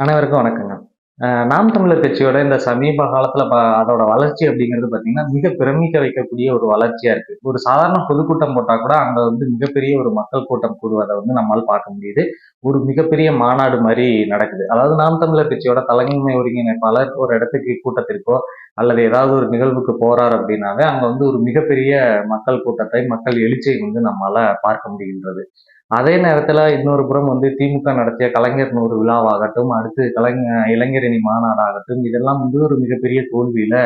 அனைவருக்கும் வணக்கங்க. நாம் தமிழர் கட்சியோட இந்த சமீப காலத்துல ப- அதோட வளர்ச்சி அப்படிங்கிறது பாத்தீங்கன்னா மிக பிரமிக்க வைக்கக்கூடிய ஒரு வளர்ச்சியா இருக்கு. ஒரு சாதாரண பொதுக்கூட்டம் போட்டா கூட அங்க வந்து மிகப்பெரிய ஒரு மக்கள் கூட்டம் கூடுவதை வந்து நம்மால் பார்க்க முடியுது. ஒரு மிகப்பெரிய மாநாடு மாதிரி நடக்குது. அதாவது நாம் தமிழர் கட்சியோட தலைமை ஒருங்கிணைப்பாளர் ஒரு இடத்துக்கு கூட்டத்திற்கோ அல்லது ஏதாவது ஒரு நிகழ்வுக்கு போறார் அப்படின்னாவே அங்க வந்து ஒரு மிகப்பெரிய மக்கள் கூட்டத்தை மக்கள் எழுச்சியை வந்து நம்மால பார்க்க முடிகின்றது. அதே நேரத்துல இன்னொரு புறம் வந்து திமுக நடத்திய கலைஞர் நூறு விழாவாகட்டும் அடுத்து கலைஞர் இளைஞரணி மாநாடாகட்டும் இதெல்லாம் வந்து ஒரு மிகப்பெரிய தோல்வியில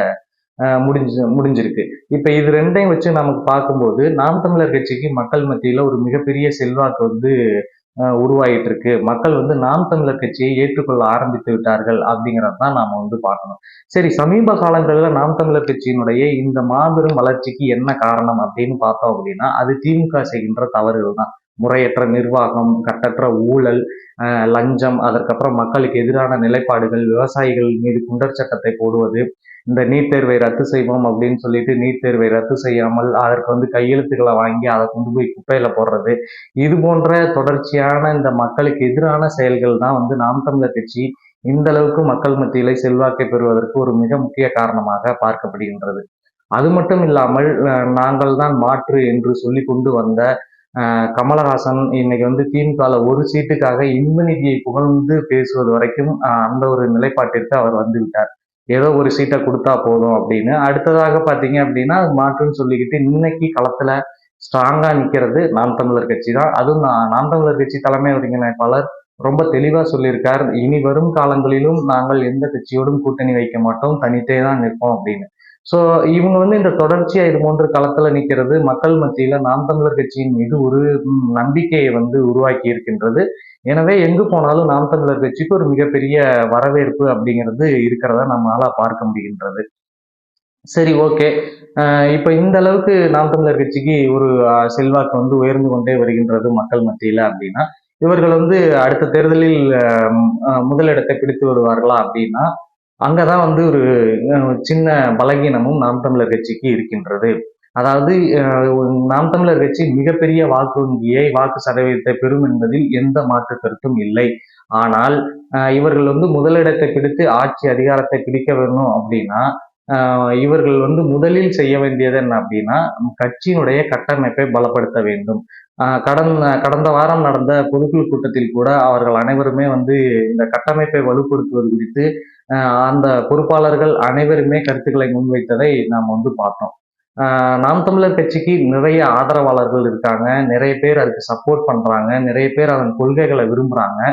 முடிஞ்சு முடிஞ்சிருக்கு. இப்ப இது ரெண்டையும் வச்சு நமக்கு பார்க்கும்போது நாம் தமிழர் கட்சிக்கு மக்கள் மத்தியில ஒரு மிகப்பெரிய செல்வாக்கு வந்து உருவாயிட்டு இருக்கு மக்கள் வந்து நாம் தமிழர் கட்சியை ஏற்றுக்கொள்ள ஆரம்பித்து விட்டார்கள் அப்படிங்கறத தான் நாம வந்து பார்க்கணும். சரி சமீப காலங்களில் நாம் தமிழர் கட்சியினுடைய இந்த மாபெரும் வளர்ச்சிக்கு என்ன காரணம் அப்படின்னு பார்த்தோம் அப்படின்னா அது திமுக செய்கின்ற தவறுகள் தான். முறையற்ற நிர்வாகம் கட்டற்ற ஊழல் லஞ்சம் அதற்கப்புறம் மக்களுக்கு எதிரான நிலைப்பாடுகள் விவசாயிகள் மீது குண்டர் சட்டத்தை போடுவது இந்த நீட் தேர்வை ரத்து செய்வோம் அப்படின்னு சொல்லிட்டு நீட் தேர்வை ரத்து செய்யாமல் அதற்கு வந்து கையெழுத்துக்களை வாங்கி அதை கொண்டு போய் குப்பையில போடுறது. இது போன்ற தொடர்ச்சியான இந்த மக்களுக்கு எதிரான செயல்கள் தான் வந்து நாம் தமிழர் கட்சி இந்த அளவுக்கு மக்கள் மத்தியிலே செல்வாக்கை பெறுவதற்கு ஒரு மிக முக்கிய காரணமாக பார்க்கப்படுகின்றது. அது மட்டும் இல்லாமல் அஹ் நாங்கள் தான் மாற்று என்று சொல்லி கொண்டு வந்த அஹ் கமலஹாசன் இன்னைக்கு வந்து திமுகல ஒரு சீட்டுக்காக இன்பநிதியை புகழ்ந்து பேசுவது வரைக்கும் அஹ் அந்த ஒரு நிலைப்பாட்டிற்கு அவர் வந்து விட்டார். ஏதோ ஒரு சீட்டை கொடுத்தா போதும் அப்படின்னு. அடுத்ததாக பார்த்தீங்க அப்படின்னா மாற்றுன்னு சொல்லிக்கிட்டு இன்னைக்கு களத்துல ஸ்ட்ராங்கா நிக்கிறது நாம் தமிழர் கட்சி தான். அதுவும் நான் நாம் தமிழர் கட்சி தலைமை ஒருங்கிணைப்பாளர் ரொம்ப தெளிவா சொல்லியிருக்கார். இனி வரும் காலங்களிலும் நாங்கள் எந்த கட்சியோடும் கூட்டணி வைக்க மாட்டோம். தனித்தே தான் நிற்போம் அப்படின்னு. ஸோ இவங்க வந்து இந்த தொடர்ச்சியாக இது போன்ற களத்தில் நிற்கிறது மக்கள் மத்தியில் நாம் தமிழர் கட்சியின் மீது ஒரு நம்பிக்கையை வந்து உருவாக்கி இருக்கின்றது. எனவே எங்கு போனாலும் நாம் தமிழர் கட்சிக்கு ஒரு மிகப்பெரிய வரவேற்பு அப்படிங்கிறது இருக்கிறத நம்மளால பார்க்க முடிகின்றது. சரி ஓகே. இப்போ இந்த அளவுக்கு நாம் தமிழர் கட்சிக்கு ஒரு செல்வாக்கு வந்து உயர்ந்து கொண்டே வருகின்றது மக்கள் மத்தியில் அப்படின்னா இவர்கள் வந்து அடுத்த தேர்தலில் முதலிடத்தை பிடித்து வருவார்களா அப்படின்னா அங்கே தான் வந்து ஒரு சின்ன பலகீனமும் நாம் தமிழர் கட்சிக்கு இருக்கின்றது. அதாவது நாம் தமிழர் கட்சி மிகப்பெரிய வாக்கு வங்கியை வாக்கு சதவீதத்தை பெறும் என்பதில் எந்த மாற்று கருத்தும் இல்லை. ஆனால் இவர்கள் வந்து முதலிடத்தை பிடித்து ஆட்சி அதிகாரத்தை பிடிக்க வேணும் அப்படின்னா இவர்கள் வந்து முதலில் செய்ய வேண்டியது என்ன அப்படின்னா கட்சியினுடைய கட்டமைப்பை பலப்படுத்த வேண்டும். கடந்த கடந்த வாரம் நடந்த பொதுக்குழு கூட்டத்தில் கூட அவர்கள் அனைவருமே வந்து இந்த கட்டமைப்பை வலுப்படுத்துவது குறித்து அந்த பொறுப்பாளர்கள் அனைவருமே கருத்துக்களை முன்வைத்ததை நாம் வந்து பார்த்தோம். நாம் தமிழர் கட்சிக்கு நிறைய ஆதரவாளர்கள் இருக்காங்க. நிறைய பேர் அதுக்கு சப்போர்ட் பண்றாங்க. நிறைய பேர் அதன் கொள்கைகளை விரும்புறாங்க.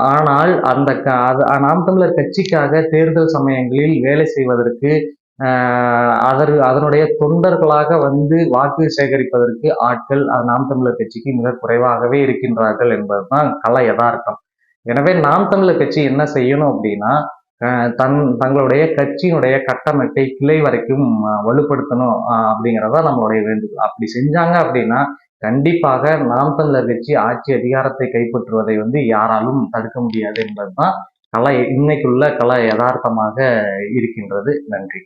ஆனால் அந்த க- நாம் தமிழர் கட்சிக்காக தேர்தல் சமயங்களில் வேலை செய்வதற்கு அதர் அதனுடைய தொண்டர்களாக வந்து வாக்கு சேகரிப்பதற்கு ஆட்கள் அது நாம் தமிழர் கட்சிக்கு மிக குறைவாகவே இருக்கின்றார்கள் என்பதுதான் கள யதார்த்தம். எனவே நாம் தமிழர் கட்சி என்ன செய்யணும் அப்படின்னா தன் தங்களுடைய கட்சியினுடைய கட்டமைப்பை கிளை வரைக்கும் வலுப்படுத்தணும் அப்படிங்கிறதா நம்மளுடைய வேண்டுகோள். அப்படி செஞ்சாங்க அப்படின்னா கண்டிப்பாக நாம் தமிழர் கட்சி ஆட்சி அதிகாரத்தை கைப்பற்றுவதை வந்து யாராலும் தடுக்க முடியாது என்பதுதான் கலை இன்னைக்குள்ள கலை யதார்த்தமாக இருக்கின்றது. நன்றி.